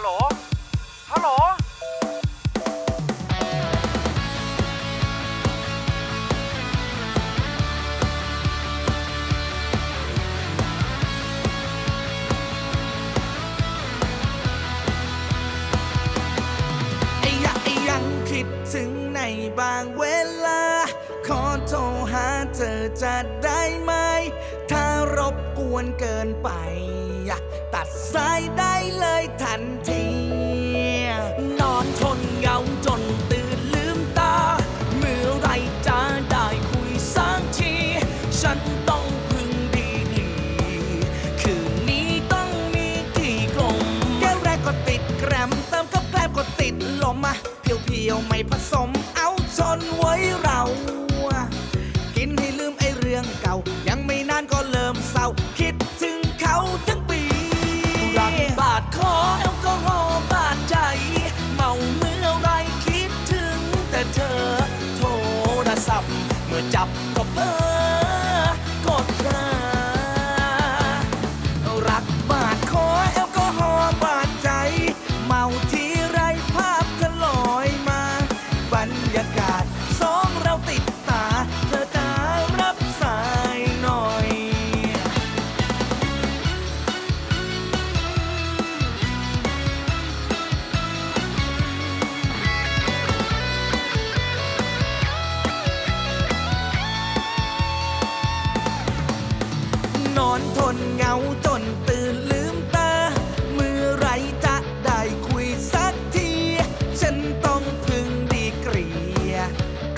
ฮัลโหล ฮัลโหล ไอ้ยังไอ้ยังคิดถึงในบางเวลา ขอโทรหาเธอจะได้ไหม ถ้ารบกวนเกินไป อยาตัดสายได้เลย ยวเพียวไม่ผสมเอาชนไว้เรา กินให้ลืมไอ้เรื่องเก่า ยังไม่นานก็เริ่มเศร้า คิดถึงเขาทั้งปีรักบาดคอแอลกอฮอล์บาดใจ เมาเมื่อไรคิดถึงแต่เธอ โทรศัพท์เมื่อจับก็เพ้อ นอนทนเหงาจนตื่นลืมตา เมื่อไรจะได้คุยสักที ฉันต้องพึ่งดีกรี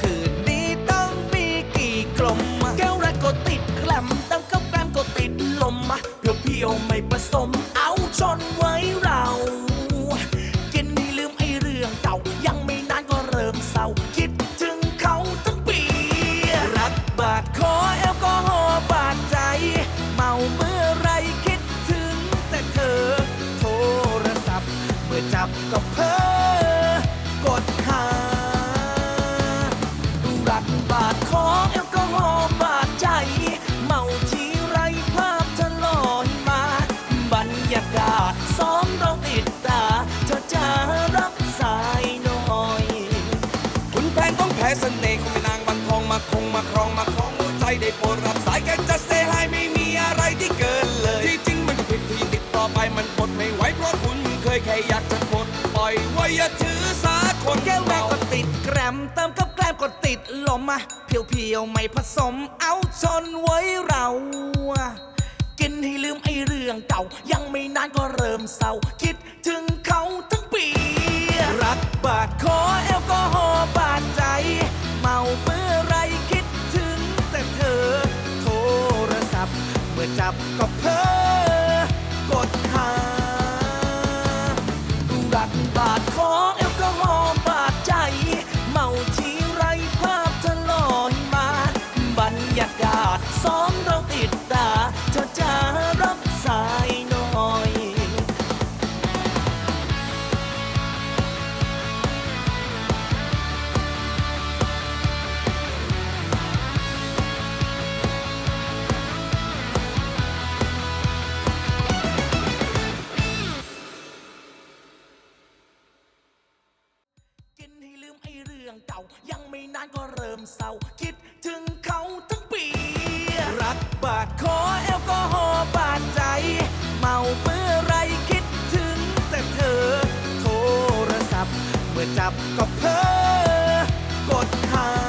คืนนี้ต้องมีกี่กลมแก้วแรกก็ติดแกลมตั้งกับแกลมก็ติดลมเพื่อเพียวๆไม่ผสมับก็เพ้อกดหา รักบาดคอแอลกอฮอล์บาดใจ เมาทีไรภาพเธอลอยมา บรรยากาศสองเราติดตาเธอจะรับสายหน่อย คุณแพงต้องแพ้เสน่ห์คงไม่นางบันทองมาคงมาครองมาครองหัวใจได้โปรดรับสายแกจะเซฮายไม่มีอะไรที่เกินเลย ที่จริงมันก็ผิดที่ติดต่อไปมันอดไม่ไหวเพราะคุณเคยแค่อยากจะ อยไว้อย่าถือสาคนแก้วแมาก็ติดแกรมเติมกับแกล้มก็ติดลมอะเพียวเพียวๆไม่ผสมเอาชนไว้เรา กินให้ลืมไอ้เรื่องเก่า ยังไม่นานก็เริ่มเศร้า คิดถึงเขาทั้งปี รักบาดคอแอลกอฮอล์บาดใจ เมาเมื่อไรคิดถึงแต่เธอ โทรศัพท์ เมื่อจับก็ รักบาดคอแอลกอฮอล์บาดใจ เมาทีไรภาพเธอลอยมา บรรยากาศซ้อมเราติด รื่องเก่า ยังไม่นานก็เริ่มเศร้า คิดถึงเขาทั้งปี รักบาดคอแอลกอฮอล์บาดใจ เมาเมื่อไรคิดถึงแต่เธอ โทรศัพท์ เมื่อจับก็เพ้อกดหา